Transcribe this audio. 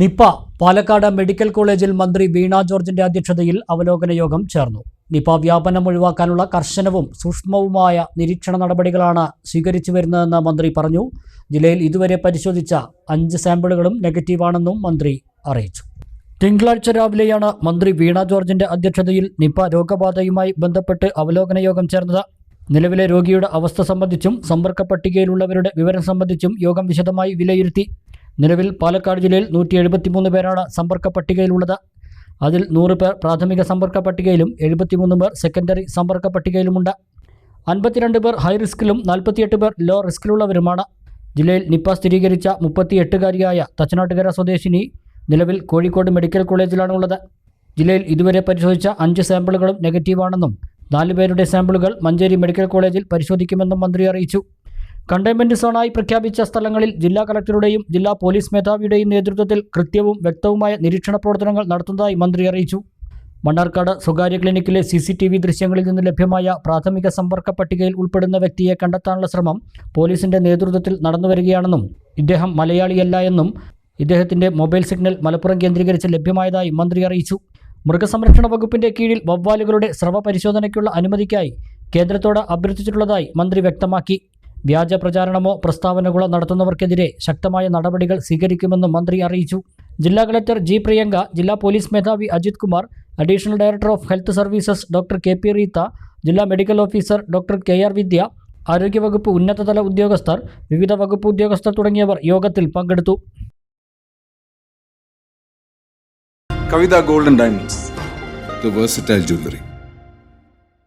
Nipah Palakkad medical കോളേജിൽ മന്ത്രി വീണ ജോർജിന്റെ അധ്യക്ഷതയിൽ അവലോകന യോഗം ചേർന്നു. നിപ വ്യാപനം ഒഴിവാക്കാനുള്ള കർശനവും സൂക്ഷ്മവുമായ നിരീക്ഷണ നടപടികളാണ് സ്വീകരിച്ചു വരുന്നതെന്ന് മന്ത്രി പറഞ്ഞു. ജില്ലയിൽ ഇതുവരെ പരിശോധിച്ച അഞ്ച് സാമ്പിളുകളും നെഗറ്റീവാണെന്നും മന്ത്രി അറിയിച്ചു. തിങ്കളാഴ്ച രാവിലെയാണ് മന്ത്രി വീണ ജോർജിന്റെ അധ്യക്ഷതയിൽ നിപ രോഗബാധയുമായി ബന്ധപ്പെട്ട് അവലോകന യോഗം ചേർന്നത്. നിലവിലെ രോഗിയുടെ അവസ്ഥ സംബന്ധിച്ചും സമ്പർക്ക പട്ടികയിലുള്ളവരുടെ വിവരം സംബന്ധിച്ചും യോഗം വിശദമായി വിലയിരുത്തി. നിലവിൽ പാലക്കാട് ജില്ലയിൽ നൂറ്റി എഴുപത്തിമൂന്ന് പേരാണ് സമ്പർക്ക പട്ടികയിലുള്ളത്. അതിൽ നൂറ് പേർ പ്രാഥമിക സമ്പർക്ക പട്ടികയിലും എഴുപത്തിമൂന്ന് പേർ സെക്കൻഡറി സമ്പർക്ക പട്ടികയിലുമുണ്ട്. അൻപത്തിരണ്ട് പേർ ഹൈ റിസ്കിലും നാൽപ്പത്തിയെട്ട് പേർ ലോ റിസ്കിലുള്ളവരുമാണ് ജില്ലയിൽ നിപ്പ സ്ഥിരീകരിച്ച മുപ്പത്തിയെട്ടുകാരിയായ തച്ചനാട്ടുകര സ്വദേശിനി നിലവിൽ കോഴിക്കോട് മെഡിക്കൽ കോളേജിലാണുള്ളത് ജില്ലയിൽ ഇതുവരെ പരിശോധിച്ച അഞ്ച് സാമ്പിളുകളും നെഗറ്റീവാണെന്നും നാല് പേരുടെ സാമ്പിളുകൾ മഞ്ചേരി മെഡിക്കൽ കോളേജിൽ പരിശോധിക്കുമെന്നും മന്ത്രി അറിയിച്ചു. കണ്ടെയ്ൻമെന്റ് സോണായി പ്രഖ്യാപിച്ച സ്ഥലങ്ങളിൽ ജില്ലാ കളക്ടറുടെയും ജില്ലാ പോലീസ് മേധാവിയുടെയും നേതൃത്വത്തിൽ കൃത്യവും വ്യക്തവുമായ നിരീക്ഷണ പ്രവർത്തനങ്ങൾ നടത്തുന്നതായി മന്ത്രി അറിയിച്ചു. മണ്ണാർക്കാട് സ്വകാര്യ ക്ലിനിക്കിലെ സി സി ടി വി ദൃശ്യങ്ങളിൽ നിന്ന് ലഭ്യമായ പ്രാഥമിക സമ്പർക്ക പട്ടികയിൽ ഉൾപ്പെടുന്ന വ്യക്തിയെ കണ്ടെത്താനുള്ള ശ്രമം പോലീസിന്റെ നേതൃത്വത്തിൽ നടന്നുവരികയാണെന്നും ഇദ്ദേഹം മലയാളിയല്ല എന്നും ഇദ്ദേഹത്തിന്റെ മൊബൈൽ സിഗ്നൽ മലപ്പുറം കേന്ദ്രീകരിച്ച് ലഭ്യമായതായി മന്ത്രി അറിയിച്ചു. മൃഗസംരക്ഷണ വകുപ്പിന്റെ കീഴിൽ വവ്വാലുകളുടെ സ്രവ പരിശോധനയ്ക്കുള്ള അനുമതിക്കായി കേന്ദ്രത്തോട് അഭ്യർത്ഥിച്ചിട്ടുള്ളതായി മന്ത്രി വ്യക്തമാക്കി. വ്യാജ പ്രചാരണമോ പ്രസ്താവനകളോ നടത്തുന്നവർക്കെതിരെ ശക്തമായ നടപടികൾ സ്വീകരിക്കുമെന്നും മന്ത്രി അറിയിച്ചു ജില്ലാ കളക്ടർ ജി പ്രിയങ്ക ജില്ലാ പോലീസ് മേധാവി Ajith Kumar additional director of health services doctor K P Reetha ജില്ലാ medical officer doctor K R Vidya ആരോഗ്യവകുപ്പ് ഉന്നതതല ഉദ്യോഗസ്ഥർ വിവിധ വകുപ്പ് ഉദ്യോഗസ്ഥർ തുടങ്ങിയവർ യോഗത്തിൽ പങ്കെടുത്തു കവിത ഗോൾഡൻ ഡയമണ്ട്സ് jewelry.